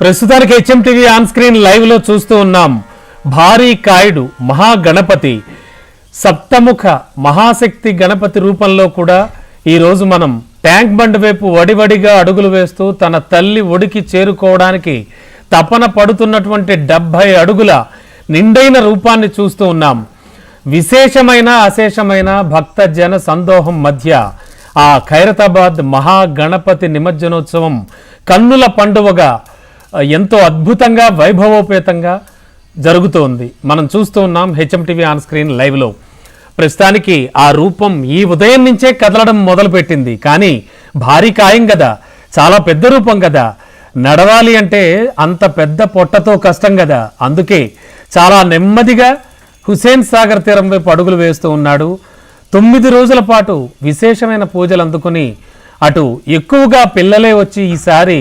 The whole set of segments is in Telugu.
ప్రస్తుతానికి హెచ్ఎం టీవీ ఆన్ స్క్రీన్ లైవ్లో చూస్తూ ఉన్నాం. భారీ కాయుడు మహాగణపతి సప్తముఖ మహాశక్తి గణపతి రూపంలో కూడా ఈరోజు మనం ట్యాంక్ బండ్ వైపు వడివడిగా అడుగులు వేస్తూ తన తల్లి ఒడికి చేరుకోవడానికి తపన పడుతున్నటువంటి డెబ్భై అడుగుల నిండైన రూపాన్ని చూస్తూ ఉన్నాం. విశేషమైన అశేషమైన భక్త జన సందోహం మధ్య ఆ ఖైరతాబాద్ మహాగణపతి నిమజ్జనోత్సవం కన్నుల పండువగా ఎంతో అద్భుతంగా వైభవోపేతంగా జరుగుతోంది మనం చూస్తూ ఉన్నాం హెచ్ఎంటీవీ ఆన్ స్క్రీన్ లైవ్లో. ప్రస్తుతానికి ఆ రూపం ఈ ఉదయం నుంచే కదలడం మొదలుపెట్టింది. కానీ భారీ కాయం కదా చాలా పెద్ద రూపం కదా నడవాలి అంటే అంత పెద్ద పొట్టతో కష్టం కదా అందుకే చాలా నెమ్మదిగా హుసేన్ సాగర్ తీరం వైపు అడుగులు వేస్తూ ఉన్నాడు. తొమ్మిది రోజుల పాటు విశేషమైన పూజలు అందుకుని అటు ఎక్కువగా పిల్లలే వచ్చి ఈసారి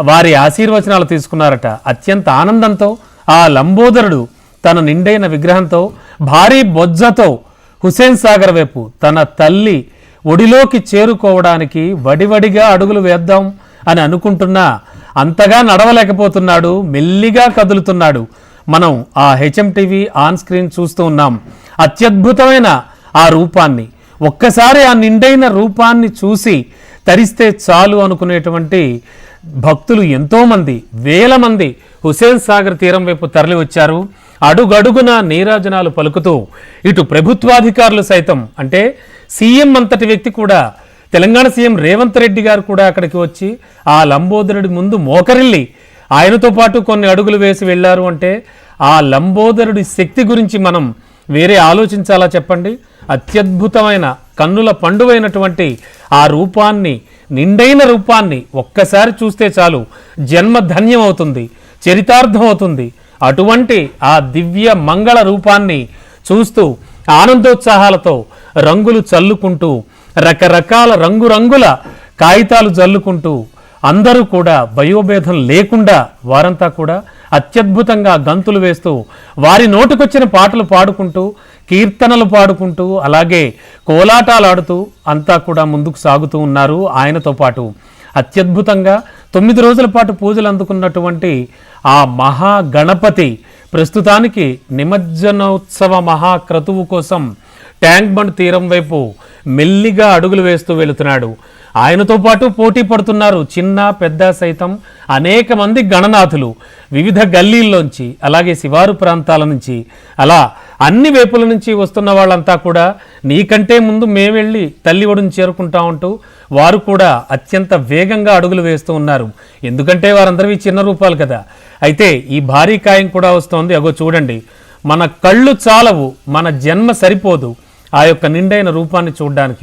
వారి ఆశీర్వచనాలు తీసుకున్నారట. అత్యంత ఆనందంతో ఆ లంబోదరుడు తన నిండైన విగ్రహంతో భారీ బొజ్జతో హుసేన్ సాగర్ వైపు తన తల్లి ఒడిలోకి చేరుకోవడానికి వడివడిగా అడుగులు వేద్దాం అని అనుకుంటున్నా అంతగా నడవలేకపోతున్నాడు మెల్లిగా కదులుతున్నాడు. మనం ఆ హెచ్ఎం టీవీ ఆన్ స్క్రీన్ చూస్తూ ఉన్నాం. అత్యద్భుతమైన ఆ రూపాన్ని. ఒక్కసారి ఆ నిండైన రూపాన్ని చూసి తరిస్తే చాలు అనుకునేటువంటి భక్తులు ఎంతోమంది వేల మంది హుసేన్ సాగర్ తీరం వైపు తరలి వచ్చారు. అడుగడుగున నీరాజనాలు పలుకుతూ ఇటు ప్రభుత్వాధికారులు సైతం అంటే సీఎం అంతటి వ్యక్తి కూడా తెలంగాణ సీఎం రేవంత్ రెడ్డి గారు కూడా అక్కడికి వచ్చి ఆ లంబోదరుడి ముందు మోకరిల్లి ఆయనతో పాటు కొన్ని అడుగులు వేసి వెళ్ళారు అంటే ఆ లంబోదరుడి శక్తి గురించి మనం వేరే ఆలోచించాలా చెప్పండి? అత్యద్భుతమైన కన్నుల పండువైనటువంటి ఆ రూపాన్ని నిండైన రూపాన్ని ఒక్కసారి చూస్తే చాలు జన్మ ధన్యం అవుతుంది చరితార్థం అవుతుంది అటువంటి ఆ దివ్య మంగళ రూపాన్ని చూస్తూ ఆనందోత్సాహాలతో రంగులు చల్లుకుంటూ రకరకాల రంగురంగుల కాగితాలు జల్లుకుంటూ అందరూ కూడా భయోభేదం లేకుండా వారంతా కూడా అత్యద్భుతంగా గంతులు వేస్తూ వారి నోటికొచ్చిన పాటలు పాడుకుంటూ కీర్తనలు పాడుకుంటూ అలాగే కోలాటాలు ఆడుతూ అంతా కూడా ముందుకు సాగుతూ ఉన్నారు ఆయనతో పాటు. అత్యద్భుతంగా తొమ్మిది రోజుల పాటు పూజలు అందుకున్నటువంటి ఆ మహాగణపతి ప్రస్తుతానికి నిమజ్జనోత్సవ మహాక్రతువు కోసం ట్యాంక్ బండ్ తీరం వైపు మెల్లిగా అడుగులు వేస్తూ వెళుతున్నాడు. ఆయనతో పాటు పోటీ పడుతున్నారు చిన్న పెద్ద సైతం అనేక మంది గణనాథులు. వివిధ గల్లీల్లోంచి అలాగే శివారు ప్రాంతాల నుంచి. అలా అన్ని వైపుల నుంచి వస్తున్న వాళ్ళంతా కూడా నీకంటే ముందు మేమెళ్ళి తల్లి ఒడిని చేరుకుంటా ఉంటూ వారు కూడా అత్యంత వేగంగా అడుగులు వేస్తూ ఉన్నారు. ఎందుకంటే వారందరివి చిన్న రూపాలు కదా. అయితే ఈ భారీ కాయం కూడా వస్తోంది. అగో చూడండి. మన కళ్ళు చాలవు మన జన్మ సరిపోదు ఆ యొక్క నిండైన రూపాన్ని చూడడానికి.